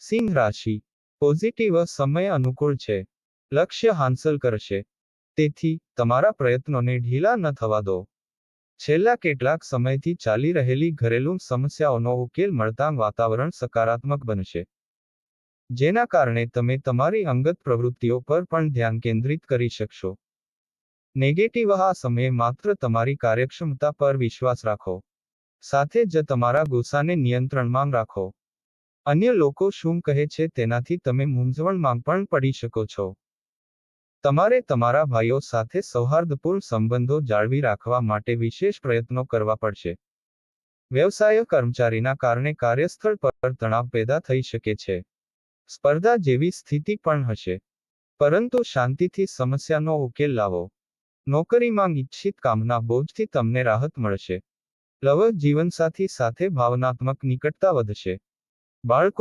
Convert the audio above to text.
સિંહ રાશિ પોઝિટિવ સમય અનુકૂળ છે, લક્ષ્ય હાંસલ કરશે. તેથી, તમારા પ્રયત્નોને ઢીલા ન થવા દો. છેલ્લા કેટલાક સમયથી ચાલી રહેલી ઘરેલું સમસ્યાઓનો ઉકેલ મળતા વાતાવરણ સકારાત્મક બનશે. જેના કારણે તમે તમારી અંગત પ્રવૃત્તિઓ પર પણ ધ્યાન કેન્દ્રિત કરી શકશો. નેગેટિવ આ સમયે માત્ર તમારી કાર્યક્ષમતા પર વિશ્વાસ રાખો. સાથે જ તમારા ગુસ્સાને નિયંત્રણમાં રાખો. અન્ય લોકો શું કહે છે તેનાથી તમે મૂંઝવણમાં પણ પડી શકો છો. તમારે તમારા ભાઈઓ સાથે સૌહાર્દપૂર્ણ સંબંધો જાળવી રાખવા માટે વિશેષ પ્રયત્નો કરવા પડશે. વ્યવસાય કર્મચારીના કારણે કાર્યસ્થળ પર તણાવ પેદા થઈ શકે છે. સ્પર્ધા જેવી સ્થિતિ પણ હશે. પરંતુ શાંતિથી સમસ્યાનો ઉકેલ લાવો. નોકરીમાં ઈચ્છિત કામના બોજથી તમને રાહત મળશે. લવ જીવનસાથી સાથે ભાવનાત્મક નિકટતા વધશે. બાળકો